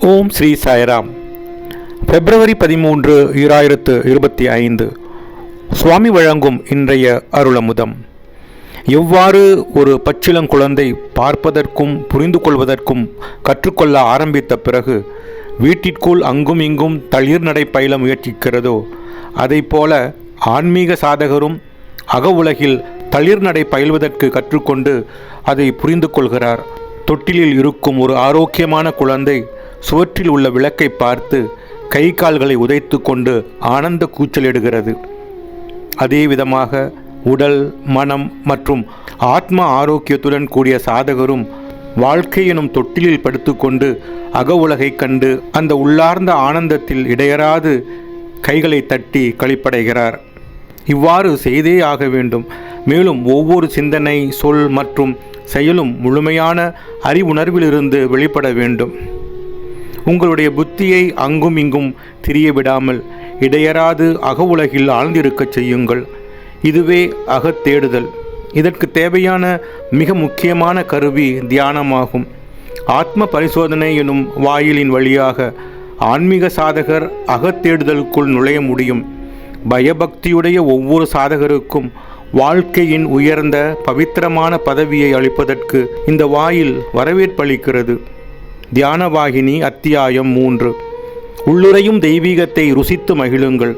ஓம் ஸ்ரீ சாய்ராம். பிப்ரவரி பதிமூன்று ஈராயிரத்து இருபத்தி ஐந்து. சுவாமி வழங்கும் இன்றைய அருளமுதம். எவ்வாறு ஒரு பச்சிளங்குழந்தை பார்ப்பதற்கும் புரிந்து கொள்வதற்கும் கற்றுக்கொள்ள ஆரம்பித்த பிறகு வீட்டிற்குள் அங்கும் இங்கும் தளிர் நடை பயில முயற்சிக்கிறதோ அதைப்போல ஆன்மீக சாதகரும் அக உலகில் தளிர் நடை பயில்வதற்கு கற்றுக்கொண்டு அதை புரிந்து கொள்கிறார். தொட்டிலில் இருக்கும் ஒரு ஆரோக்கியமான குழந்தை சுவற்றில் உள்ள விளக்கை பார்த்து கை கால்களை உதைத்து கொண்டு ஆனந்த கூச்சலிடுகிறது. அதே விதமாக உடல் மனம் மற்றும் ஆத்ம ஆரோக்கியத்துடன் கூடிய சாதகரும் வாழ்க்கை எனும் தொட்டிலில் படுத்துக்கொண்டு அக உலகை கண்டு அந்த உள்ளார்ந்த ஆனந்தத்தில் இடையராது கைகளை தட்டி களிப்படைகிறார். இவ்வாறு செய்தே ஆக வேண்டும். மேலும் ஒவ்வொரு சிந்தனை சொல் மற்றும் செயலும் முழுமையான அறிவுணர்விலிருந்து வெளிப்பட வேண்டும். உங்களுடைய புத்தியை அங்கும் இங்கும் திரிய விடாமல் இடையராது அக உலகில் ஆழ்ந்திருக்கச் செய்யுங்கள். இதுவே அகத்தேடுதல் இதற்கு தேவையான மிக முக்கியமான கருவி தியானமாகும். ஆத்ம பரிசோதனை எனும் வாயிலின் வழியாக ஆன்மீக சாதகர் அகத்தேடுதலுக்குள் நுழைய முடியும். பயபக்தியுடைய ஒவ்வொரு சாதகருக்கும் வாழ்க்கையின் உயர்ந்த பவித்திரமான பதவியை அளிப்பதற்கு இந்த வாயில் வரவேற்பளிக்கிறது. தியானவாகினி அத்தியாயம் மூன்று. உள்ளுரையும் தெய்வீகத்தை ருசித்து மகிழுங்கள்.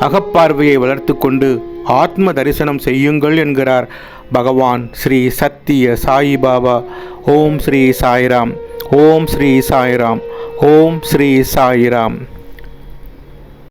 அகப்பார்வையை வளர்த்து கொண்டு ஆத்ம தரிசனம் செய்யுங்கள் என்கிறார் பகவான் ஸ்ரீ சத்திய சாயிபாபா ஓம் ஸ்ரீ சாய்ராம். ஓம் ஸ்ரீ சாய்ராம். ஓம் ஸ்ரீ சாய்ராம்.